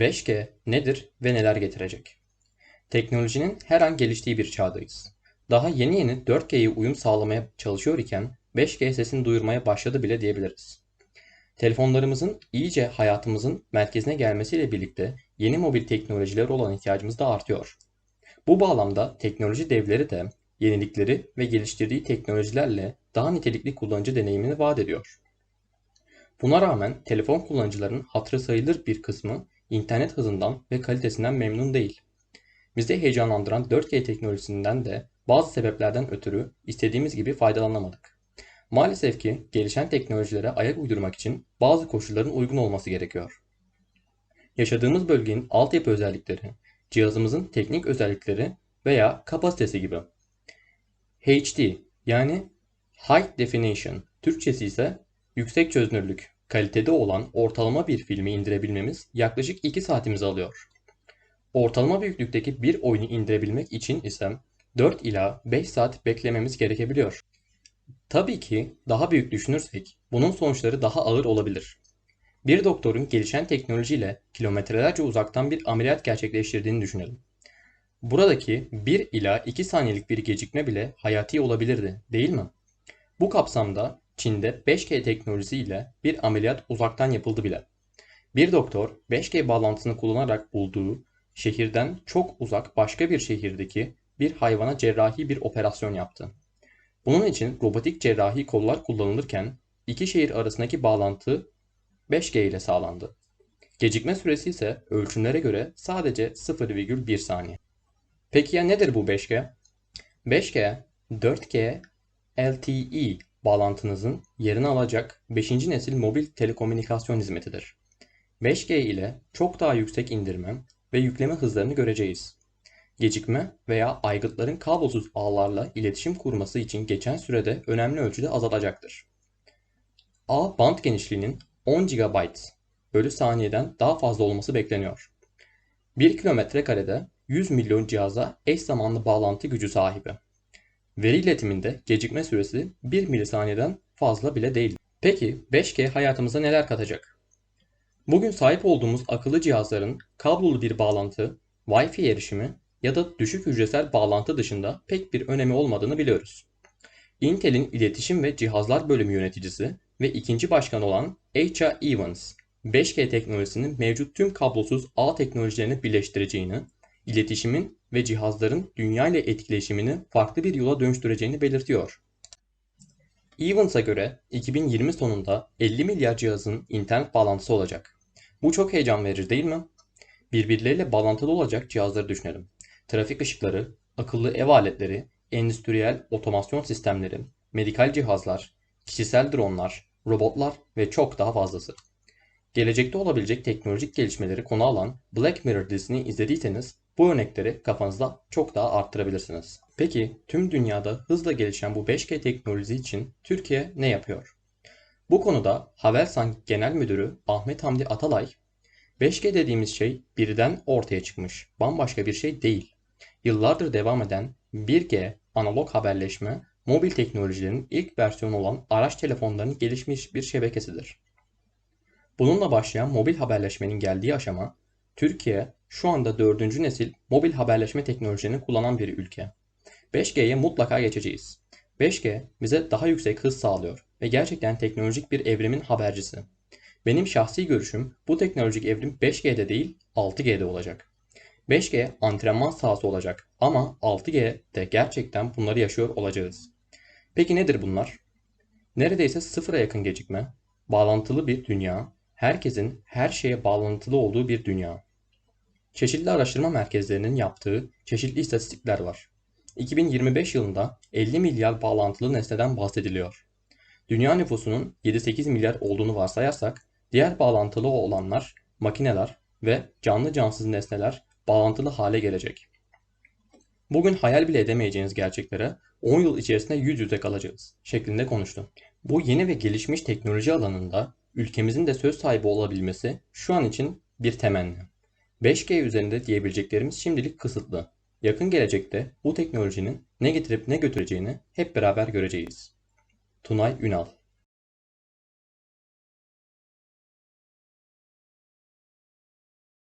5G nedir ve neler getirecek? Teknolojinin her an geliştiği bir çağdayız. Daha yeni yeni 4G'ye uyum sağlamaya çalışıyor iken 5G sesini duyurmaya başladı bile diyebiliriz. Telefonlarımızın iyice hayatımızın merkezine gelmesiyle birlikte yeni mobil teknolojilere olan ihtiyacımız da artıyor. Bu bağlamda teknoloji devleri de yenilikleri ve geliştirdiği teknolojilerle daha nitelikli kullanıcı deneyimini vaat ediyor. Buna rağmen telefon kullanıcılarının hatırı sayılır bir kısmı internet hızından ve kalitesinden memnun değil. Bizi heyecanlandıran 4G teknolojisinden de bazı sebeplerden ötürü istediğimiz gibi faydalanamadık. Maalesef ki gelişen teknolojilere ayak uydurmak için bazı koşulların uygun olması gerekiyor. Yaşadığımız bölgenin altyapı özellikleri, cihazımızın teknik özellikleri veya kapasitesi gibi. HD yani High Definition, Türkçesi ise yüksek çözünürlük, kalitede olan ortalama bir filmi indirebilmemiz yaklaşık 2 saatimizi alıyor. Ortalama büyüklükteki bir oyunu indirebilmek için ise 4 ila 5 saat beklememiz gerekebiliyor. Tabii ki daha büyük düşünürsek bunun sonuçları daha ağır olabilir. Bir doktorun gelişen teknolojiyle kilometrelerce uzaktan bir ameliyat gerçekleştirdiğini düşünelim. Buradaki 1 ila 2 saniyelik bir gecikme bile hayati olabilirdi, değil mi? Bu kapsamda Çin'de 5G teknolojisiyle bir ameliyat uzaktan yapıldı bile. Bir doktor 5G bağlantısını kullanarak bulduğu şehirden çok uzak başka bir şehirdeki bir hayvana cerrahi bir operasyon yaptı. Bunun için robotik cerrahi kollar kullanılırken iki şehir arasındaki bağlantı 5G ile sağlandı. Gecikme süresi ise ölçümlere göre sadece 0,1 saniye. Peki ya nedir bu 5G? 5G, 4G LTE bağlantınızın yerini alacak 5. nesil mobil telekomünikasyon hizmetidir. 5G ile çok daha yüksek indirme ve yükleme hızlarını göreceğiz. Gecikme veya aygıtların kablosuz ağlarla iletişim kurması için geçen sürede önemli ölçüde azalacaktır. Ağ band genişliğinin 10 GB bölü saniyeden daha fazla olması bekleniyor. 1 kilometre karede 100 milyon cihaza eş zamanlı bağlantı gücü sahibi. Veri iletiminde gecikme süresi 1 milisaniyeden fazla bile değil. Peki 5G hayatımıza neler katacak? Bugün sahip olduğumuz akıllı cihazların kablolu bir bağlantı, Wi-Fi erişimi ya da düşük hücresel bağlantı dışında pek bir önemi olmadığını biliyoruz. Intel'in iletişim ve cihazlar bölümü yöneticisi ve ikinci başkan olan H.A. Evans, 5G teknolojisinin mevcut tüm kablosuz ağ teknolojilerini birleştireceğini, iletişimin ve cihazların dünya ile etkileşimini farklı bir yola dönüştüreceğini belirtiyor. Evans'a göre 2020 sonunda 50 milyar cihazın internet bağlantısı olacak. Bu çok heyecan verici değil mi? Birbirleriyle bağlantılı olacak cihazları düşünelim. Trafik ışıkları, akıllı ev aletleri, endüstriyel otomasyon sistemleri, medikal cihazlar, kişisel dronlar, robotlar ve çok daha fazlası. Gelecekte olabilecek teknolojik gelişmeleri konu alan Black Mirror dizisini izlediyseniz bu örnekleri kafanızda çok daha arttırabilirsiniz. Peki tüm dünyada hızla gelişen bu 5G teknolojisi için Türkiye ne yapıyor? Bu konuda Havelsan Genel Müdürü Ahmet Hamdi Atalay, 5G dediğimiz şey birden ortaya çıkmış, bambaşka bir şey değil. Yıllardır devam eden 1G analog haberleşme, mobil teknolojilerin ilk versiyonu olan araç telefonlarının gelişmiş bir şebekesidir. Bununla başlayan mobil haberleşmenin geldiği aşama, Türkiye şu anda dördüncü nesil mobil haberleşme teknolojilerini kullanan bir ülke. 5G'ye mutlaka geçeceğiz. 5G bize daha yüksek hız sağlıyor ve gerçekten teknolojik bir evrimin habercisi. Benim şahsi görüşüm bu teknolojik evrim 5G'de değil 6G'de olacak. 5G antrenman sahası olacak ama 6G'de gerçekten bunları yaşıyor olacağız. Peki nedir bunlar? Neredeyse sıfıra yakın gecikme, bağlantılı bir dünya, herkesin her şeye bağlantılı olduğu bir dünya. Çeşitli araştırma merkezlerinin yaptığı çeşitli istatistikler var. 2025 yılında 50 milyar bağlantılı nesneden bahsediliyor. Dünya nüfusunun 7-8 milyar olduğunu varsayarsak, diğer bağlantılı olanlar, makineler ve canlı cansız nesneler bağlantılı hale gelecek. Bugün hayal bile edemeyeceğiniz gerçeklere 10 yıl içerisinde yüz yüze kalacağız şeklinde konuştu. Bu yeni ve gelişmiş teknoloji alanında ülkemizin de söz sahibi olabilmesi şu an için bir temenni. 5G üzerinde diyebileceklerimiz şimdilik kısıtlı. Yakın gelecekte bu teknolojinin ne getirip ne götüreceğini hep beraber göreceğiz. Tunay Ünal